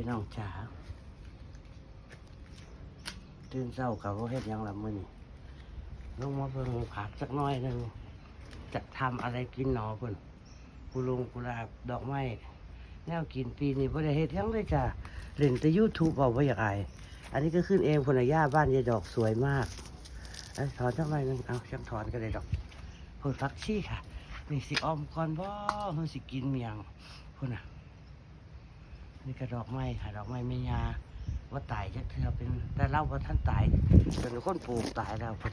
พี่น้องจ๋าตื่นเช้ากับว่าเฮ็ดยังละมือนี้ลงมาเบิ่งผักสักน้อยหนึ่งจะทำอะไรกินหนอเพิ่นกุลงกุลาบดอกไม้แนวกินปีนี้บ่ได้เฮ็ดยังเลยจ้ะเล่นแต่ YouTube เอาบ่อยากอายอันนี้ก็ขึ้นเองพ่นน่ะย่าบ้านยายดอกสวยมากอถอนจังไรนึงเอาจังถอนก็ได้ดอกพ่นฟักชีค่ะนี่สิออมก่อนบ่เฮาสิกินเมียงพุ่นน่ะ นี่ก็ดอกไม้ค่ะดอกไม้ไม่ยาว่าตายจะเธอเป็นแต่เล่าว่าท่านตายเป็นคนปลูกตายแล้วพุ่น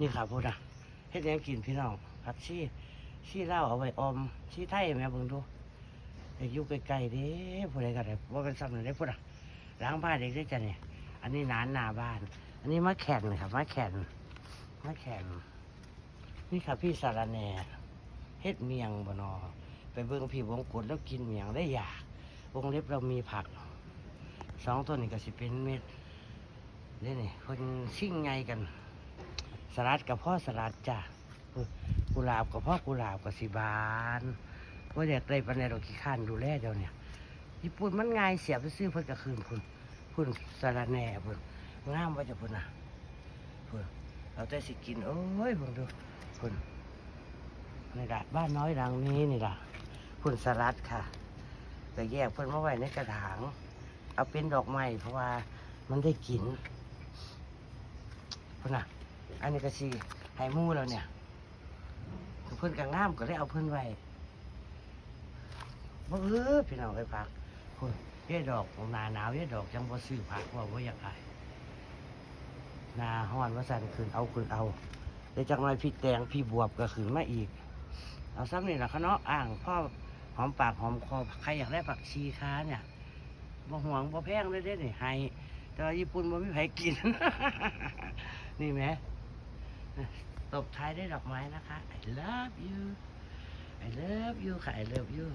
นี่ค่ะพุ่นน่ะเฮ็ดหยังกินพี่น้องผักชีชีเล้าเอาไว้ออมชีไทยแม่เบิ่งดูแต่อยู่ใกลๆเด้ผู้ใดก็ได้ว่าเป็นซ้ำนั่นได้พุ่นน่ะล้างบ้านเด็กได้จ้ะเนี่ยอันนี้นานหน้าบ้าน อันนี้มะแข่นค่ะมะแข่นมะแข่นนี่ค่ะพี่สารแหน่เฮ็ดเมียงบ่นอไปเบิ่งพี่วงกุดแล้วกินเมียงได้อยาก วงเล็บเรามีผักสองตัวนี้ก็สิเป็นเม็ดนี่นี่คนชิ่งไงกัน สลัดกับพ่อสลัดจ้ะกุหลาบกับพ่อกุหลาบกับสิบานว่าอยากได้ปันในเราขี้ข้านดูแลเดียวเนี่ยญี่ปุ่นมันง่ายเสียบไปซื้อเพิ่นกระคืนพุ่นพุ่นสลัดแหน่พุ่นงามว่าจะพุ่นนะพุ่นเราแต่สิกินโอ้ยพุ่นดูพุ่นนี่ละบ้านน้อยหลังนี้นี่ละพุ่นสลัดค่ะ ก็แยกเพิ่นมาไว้ในกระถาง เอาเป็นดอกไม้เพราะว่ามันได้กลิ่นพุ่นน่ะ อันนี้ก็สิให้มู่แล้วเนี่ยเพิ่นก็งามก็เลยเอาเพิ่นไว้บ่เออพี่น้องไปพักพุ่นเฮ็ดอกหนาหนาวเฮ็ดอกจังบ่ซื้อผักว่าบ่อยากขายหนาฮ้อนว่าสั่นขึ้นเอาขึ้นเอาเดี๋ยวจักหน่อยพี่แตงพี่บวบก็ขึ้นมาอีก เอาซ้ำนี่ล่ะคะเนาะอ่างพ่อ หอมปากหอมคอใครอยากได้ผักชีค้าเนี่ยบ่ห่วงบ่แพงเลยเด้นี่ไฮแต่ว่าญี่ปุ่นบ่มีใครกิน นี่ไหมตบท้ายด้วยดอกไม้นะคะ I love you I love you ค่ะ I love you